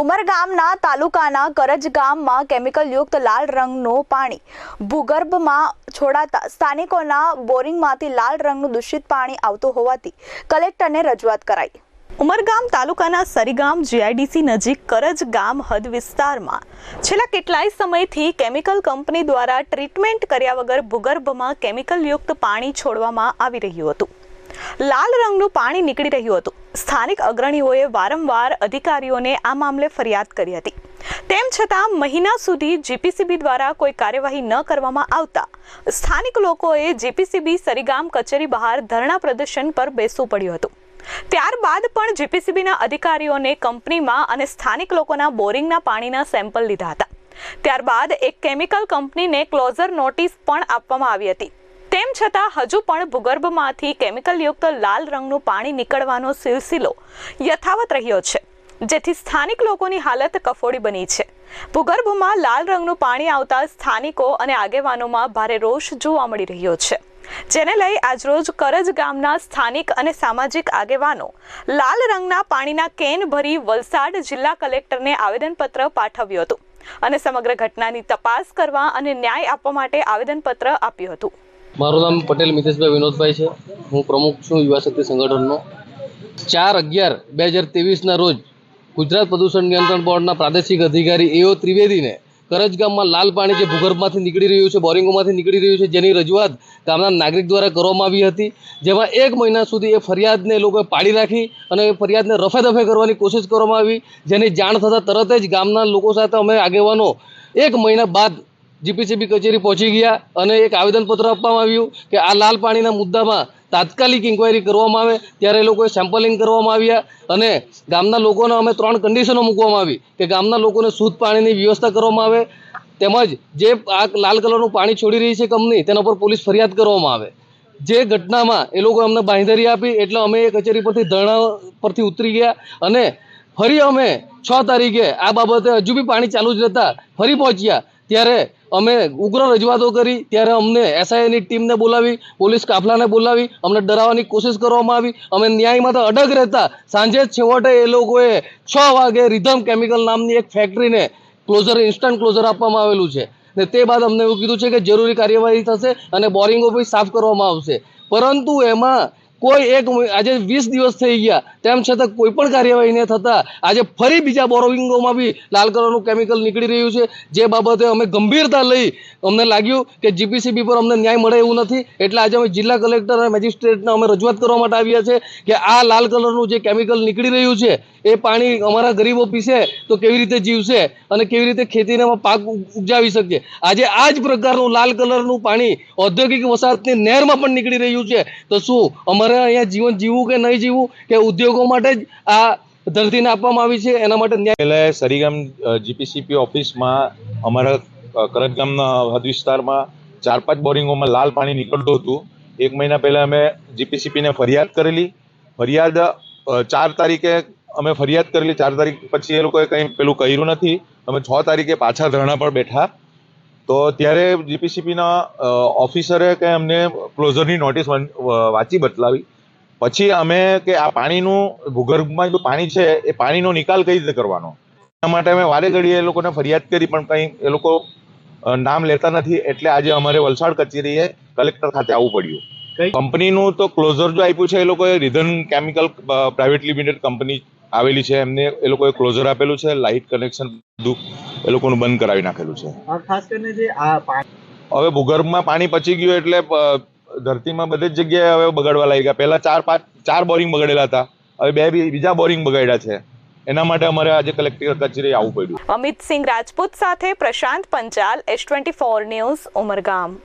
ઉમરગામના તાલુકાના કરજ ગામમાં કેમિકલયુક્ત લાલ રંગનું પાણી ભૂગર્ભમાં છોડાતા સ્થાનિકોના બોરિંગમાંથી લાલ રંગનું દૂષિત પાણી આવતું હોવાથી કલેક્ટરને રજૂઆત કરાઈ. ઉમરગામ તાલુકાના સરીગામ જીઆઈડીસી નજીક કરજ ગામ હદ વિસ્તારમાં છેલ્લા કેટલાય સમયથી કેમિકલ કંપની દ્વારા ટ્રીટમેન્ટ કર્યા વગર ભૂગર્ભમાં કેમિકલયુક્ત પાણી છોડવામાં આવી રહ્યું હતું. લાલ રંગનું પાણી નીકળી રહ્યું હતું. સ્થાનિક અગ્રણીઓએ વારંવાર અધિકારીઓને આ મામલે ફરિયાદ કરી હતી. તેમ છતાં, મહિના સુધી જીપીસીબી દ્વારા કોઈ કાર્યવાહી ન કરવામાં આવતા, સ્થાનિક લોકોએ જીપીસીબી સરીગામ કચેરી બહાર ધરણા પ્રદર્શન પર બેસવું પડ્યું હતું. ત્યારબાદ પણ જીપીસીબીના અધિકારીઓને કંપનીમાં અને સ્થાનિક લોકોના બોરિંગના પાણીના સેમ્પલ લીધા હતા. ત્યારબાદ એક કેમિકલ કંપનીને ક્લોઝર નોટિસ પણ આપવામાં આવી હતી. તેમ છતાં હજુ પણ ભૂગર્ભમાંથી કેમિકલયુક્ત લાલ રંગનું પાણી નીકળવાનો સિલસિલો યથાવત રહ્યો છે, જેથી સ્થાનિક લોકોની હાલત કફોડી બની છે. ભૂગર્ભમાં લાલ રંગનું પાણી આવતા સ્થાનિકો અને આગેવાનોમાં ભારે રોષ જોવા મળી રહ્યો છે. જેને લઈ આજરોજ કરજ ગામના સ્થાનિક અને સામાજિક આગેવાનો લાલ રંગના પાણીના કેન ભરી વલસાડ જિલ્લા કલેક્ટરને આવેદનપત્ર પાઠવ્યું હતું અને સમગ્ર ઘટનાની તપાસ કરવા અને ન્યાય આપવા માટે આવેદનપત્ર આપ્યું હતું. મારું નામ પટેલ મિતેશભાઈ વિનોદભાઈ છે. હું પ્રમુખ છું યુવા શક્તિ સંગઠનનો. ચાર અગિયાર બે હજાર ત્રેવીસના રોજ ગુજરાત પ્રદૂષણ નિયંત્રણ બોર્ડના પ્રાદેશિક અધિકારી એઓ ત્રિવેદીને કરજ ગામમાં લાલ પાણી જે ભૂગર્ભમાંથી નીકળી રહ્યું છે, બોરિંગોમાંથી નીકળી રહ્યું છે, જેની રજૂઆત ગામના નાગરિક દ્વારા કરવામાં આવી હતી. જેમાં એક મહિના સુધી એ ફરિયાદને લોકોએ પાડી રાખી અને એ ફરિયાદને રફે દફે કરવાની કોશિશ કરવામાં આવી. જેની જાણ થતાં તરત જ ગામના લોકો સાથે અમે આગેવાનો એક મહિના બાદ જીપીસીબી કચેરી પહોંચી ગયા અને એક આવેદનપત્ર આપવામાં આવ્યું કે આ લાલ પાણીના મુદ્દામાં તાત્કાલિક ઇન્કવાયરી કરવામાં આવે. ત્યારે એ લોકોએ સેમ્પલિંગ કરવામાં આવ્યા અને ગામના લોકોને અમે ત્રણ કન્ડિશનો મૂકવામાં આવી કે ગામના લોકોને શુદ્ધ પાણીની વ્યવસ્થા કરવામાં આવે તેમજ જે આ લાલ કલરનું પાણી છોડી રહી છે કંપની તેના પર પોલીસ ફરિયાદ કરવામાં આવે. જે ઘટનામાં એ લોકો અમને બાંધરી આપી એટલે અમે એ કચેરી પરથી ધરણા પરથી ઉતરી ગયા અને ફરી અમે છ તારીખે આ બાબતે હજુ બી પાણી ચાલુ જ રહેતા ફરી પહોંચ્યા. ત્યારે અમે ઉગ્ર રજૂઆતો કરી, ત્યારે અમને એસઆઈની ટીમને બોલાવી, પોલીસ કાફલાને બોલાવી, અમને ડરાવવાની કોશિશ કરવામાં આવી. અમે ન્યાયમાં તો અડગ રહેતા. સાંજે છેવટે એ લોકોએ છ વાગે રિધમ કેમિકલ નામની એક ફેક્ટરીને ક્લોઝર, ઇન્સ્ટન્ટ ક્લોઝર આપવામાં આવેલું છે. ને તે બાદ અમને એવું કીધું છે કે જરૂરી કાર્યવાહી થશે અને બોરિંગો બી સાફ કરવામાં આવશે. પરંતુ એમાં કોઈ એક આજે વીસ દિવસ થઈ ગયા, તેમ છતાં કોઈ પણ કાર્યવાહી ન થતાં, આજે ફરી બીજા બોરોવિંગોમાં બી લાલ કલરનું કેમિકલ નીકળી રહ્યું છે. જે બાબતે અમે ગંભીરતા લઈ અમને લાગ્યું કે જીપીસીબી પર અમને ન્યાય મળે એવું નથી. એટલે આજે અમે જિલ્લા કલેક્ટર અને મેજિસ્ટ્રેટને અમે રજૂઆત કરવા માટે આવ્યા છે કે આ લાલ કલરનું જે કેમિકલ નીકળી રહ્યું છે, એ પાણી અમારા ગરીબો પીશે તો કેવી રીતે જીવશે અને કેવી રીતે ખેતીને પાક ઉપજાવી શકશે. આજે આ જ પ્રકારનું લાલ કલરનું પાણી ઔદ્યોગિક વસાહતની નહેરમાં પણ નીકળી રહ્યું છે. તો શું અમારે અહીંયા જીવન જીવવું કે નહીં જીવવું કે ઉદ્યોગો માટે જ આ ધરતીને આપવામાં આવી છે, એના માટે પહેલા સરીગામ જીપીસીપી ઓફિસમાં અમારા ગામના હદ વિસ્તારમાં ચાર પાંચ બોરિંગોમાં લાલ પાણી નીકળતું હતું. એક મહિના પહેલા અમે જીપીસીપીને ફરિયાદ કરેલી. ફરિયાદ ચાર તારીખે અમે ફરિયાદ કરેલી. ચાર તારીખ પછી એ લોકોએ કંઈ પેલું કર્યું નથી. અમે છ તારીખે પાછા ધરણા પર બેઠા. તો ત્યારે જીપીસીપીના ઓફિસરે કે અમને ક્લોઝરની નોટિસ વાંચી બતલાવી. પછી અમે કે આ પાણીનું ભૂગર્ભમાં જે પાણી છે એ પાણીનો નિકાલ કઈ રીતે કરવાનો? એના માટે અમે વારે ઘડીએ એ લોકોને ફરિયાદ કરી પણ કંઈ એ લોકો નામ લેતા નથી. એટલે આજે અમારે વલસાડ કચેરીએ કલેક્ટર ખાતે આવવું પડ્યું. કંપનીનું તો ક્લોઝર જો આપ્યું છે એ લોકોએ Ridhan chemical private limited company આવેલી છે એમને એ લોકોએ ક્લોઝર આપેલું છે લાઇટ કનેક્શન બધું એ લોકોનું બંધ કરાવી નાખેલું છે. ખાસ કરીને જે આ હવે ભૂગર્ભમાં પાણી પચી ગયું એટલે ધરતીમાં બધી જ જગ્યાએ હવે બગાડવા લાગ્યા પહેલા ચાર પાંચ ચાર બોરિંગ બગાડેલા હતા. હવે બે બી- બીજા બોરિંગ બગાડ્યા છે. એના માટે અમારે આજે કલેક્ટર કચેરી આવવું પડ્યું. અમિત સિંહ રાજપૂત સાથે Prashant Panchal S twenty four news Umargam.